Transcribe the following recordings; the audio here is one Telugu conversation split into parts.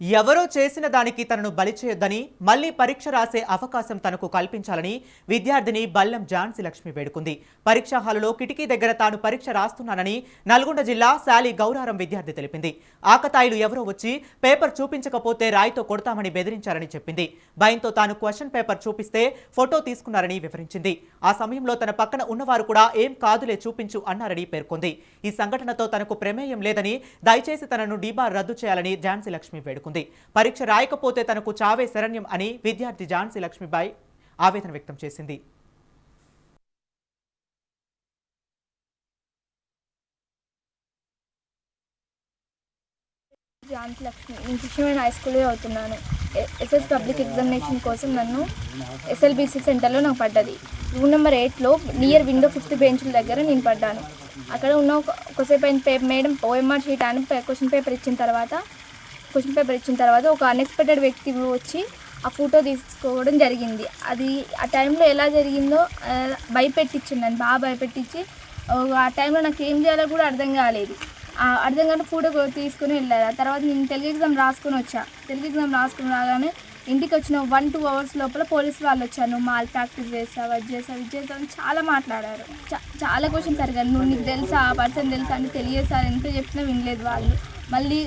ఎవరో చేసిన దానికి తనను బలి చేయొద్దని మళ్ళీ పరీక్ష రాసే అవకాశం తనకు కల్పించాలని విద్యార్థిని బల్లం ఝాన్సీ లక్ష్మి వేడుకుంది. పరీక్షా హాలులో కిటికీ దగ్గర తాను పరీక్ష రాస్తున్నానని నల్గొండ జిల్లా శాలి గౌరారం విద్యార్థి తెలిపింది. ఆకతాయిలు ఎవరో వచ్చి పేపర్ చూపించకపోతే రాయితో కొడతామని బెదిరించారని చెప్పింది. భయంతో తాను క్వశ్చన్ పేపర్ చూపిస్తే ఫోటో తీసుకున్నారని వివరించింది. ఆ సమయంలో తన పక్కన ఉన్నవారు కూడా ఏం కాదులే చూపించు అన్నారని పేర్కొంది. ఈ సంఘటనతో తనకు ప్రమేయం లేదని దయచేసి తనను డీబార్ రద్దు చేయాలని ఝాన్సీ లక్ష్మి వేడుకుంది. పరీక్ష రాయకపోతే తనకు చావే శరణ్యం అని విద్యార్థి ఝాన్సీ లక్ష్మీబాయి ఆవేదన వ్యక్తం చేసింది. జాన్సీ లక్ష్మి నేను హై స్కూల్లో అవుతున్నాను. ఎస్ఎస్ పబ్లిక్ ఎగ్జామినేషన్ కోసం నన్ను ఎస్ఎల్బిసి సెంటర్లో నాకు పడ్డది. రూమ్ నెంబర్ ఎయిట్లో నియర్ విండో ఫిఫ్త్ బెంచ్ల దగ్గర నేను పడ్డాను. అక్కడ ఉన్న ఒక- ఒకసేపు అయిన పేపర్ మేడం ఓఎంఆర్ షీట్ అని క్వశ్చన్ పేపర్ ఇచ్చిన తర్వాత క్వశ్చన్ పేపర్ ఇచ్చిన తర్వాత ఒక అన్ఎక్స్పెక్టెడ్ వ్యక్తి వచ్చి ఆ ఫోటో తీసుకోవడం జరిగింది. అది ఆ టైంలో ఎలా జరిగిందో ఆ, భయపెట్టించింది. నన్ను బాగా భయపెట్టించి ఆ, టైంలో నాకు ఏం చేయాలో కూడా అర్థం కాలేదు. ఆ అర్థం కానీ ఫోటో తీసుకుని వెళ్ళారు. ఆ తర్వాత నేను తెలుగు ఎగ్జామ్ రాసుకొని వచ్చా. తెలుగు ఎగ్జామ్ రాసుకుని రాగానే ఇంటికి వచ్చిన వన్ టూ అవర్స్ లోపల పోలీస్ వాళ్ళు వచ్చారు. నువ్వు మాల్ ప్రాక్టీస్ చేస్తావు అది చేస్తావు ఇది చేస్తావు అని చాలా మాట్లాడారు. చాలా క్వశ్చన్స్ అడిగారు. నువ్వు నీకు తెలుసా? ఆ పర్సన్ తెలుసా? అని తెలియదు ఎంత చెప్పినా వినలేదు వాళ్ళు. మళ్ళీ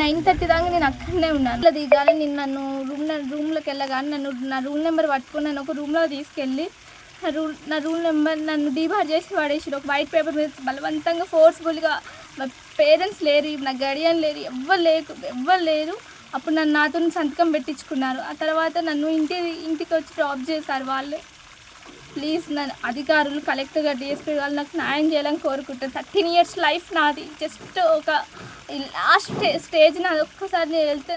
నైన్ థర్టీ దాకా నేను అక్కడనే ఉన్నాను. ఇట్లా దిగాలి నేను నన్ను రూమ్ రూమ్లోకి వెళ్ళగానే నన్ను నా రూమ్ నెంబర్ పట్టుకొని నన్ను ఒక రూమ్లో తీసుకెళ్ళి నా రూల్ నా రూల్ నెంబర్ నన్ను డీబార్ చేసి పడేసిడు ఒక వైట్ పేపర్ మీద బలవంతంగా ఫోర్స్ఫుల్గా మా పేరెంట్స్ లేరు నా గడియన్ లేరు ఎవ్వరు లేరు ఎవ్వరు లేరు. అప్పుడు నన్ను నాతో సంతకం పెట్టించుకున్నారు. ఆ తర్వాత నన్ను ఇంటి ఇంటికి వచ్చి డ్రాప్ చేశారు వాళ్ళే. ప్లీజ్ నన్ను అధికారులు కలెక్టర్గా డిఎస్పీ వాళ్ళు నాకు న్యాయం చేయాలని కోరుకుంటాను థర్టీన్ ఇయర్స్ లైఫ్ నాది. జస్ట్ ఒక లాస్ట్ స్టేజ్ నాది. ఒక్కసారి నేను వెళ్తే